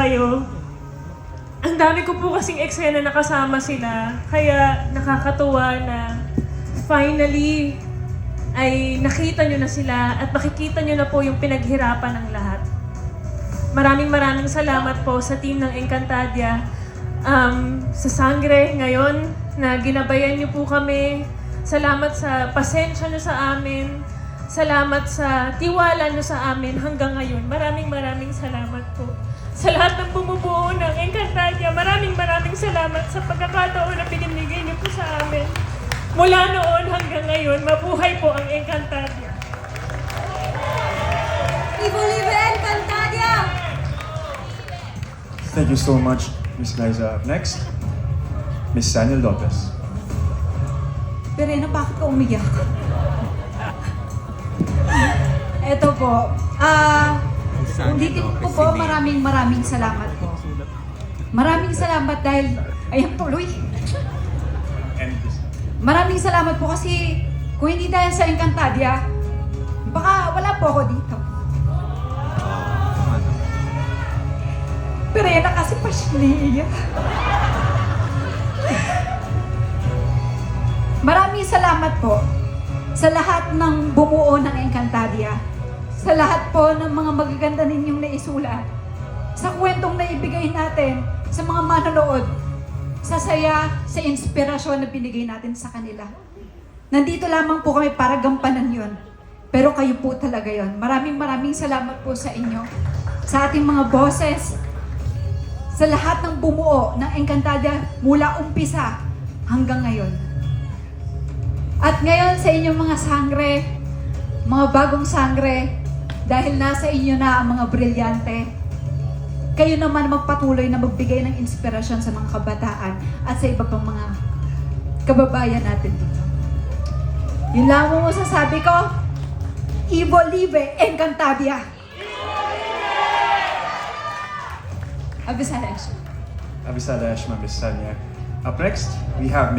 kayo. Ang dami ko po kasing eksena nakasama sila. Kaya nakakatuwa na finally ay nakita nyo na sila at makikita nyo na po yung pinaghirapan ng lahat. Maraming maraming salamat po sa team ng Encantadia. Um, sa Sangre ngayon na ginabayan niyo po kami. Salamat sa pasensya niyo sa amin. Salamat sa tiwala niyo sa amin hanggang ngayon. Maraming maraming salamat po. Sa lahat ng bumubuo ng Encantadia, maraming maraming salamat sa pagkakataon na pinimigay niyo po sa amin. Mula noon hanggang ngayon, mabuhay po ang Encantadia. Viva Libre Encantadia! Thank you so much, Miss Liza. Up next, Miss Sanya Lopez. Verena, bakit ka umiyak? Eto po. Ah, ulitin ko po, maraming maraming salamat po. Maraming salamat dahil, ayan tuloy. Maraming salamat po kasi kung hindi dahil sa Encantadia, baka wala po ako dito. Pero yan na kasi pa siya naiiyak. Maraming salamat po sa lahat ng bumuo ng Encantadia. Sa lahat po ng mga magaganda ninyong naisulat. Sa kwentong naibigay natin sa mga manonood. Sa saya, sa inspirasyon na binigay natin sa kanila. Nandito lamang po kami para gampanan yon. Pero kayo po talaga yon. Maraming maraming salamat po sa inyo. Sa ating mga boses, sa lahat ng bumuo ng Encantadia mula umpisa hanggang ngayon. At ngayon sa inyong mga sangre, mga bagong sangre, dahil nasa inyo na ang mga brilyante, kayo naman magpatuloy na magbigay ng inspirasyon sa mga kabataan at sa iba pang mga kababayan natin dito. Yun mo masasabi ko, Ivo Live Encantadia! Abisalash. Abisada Ashma, Miss Sanya. Up next, we have Miss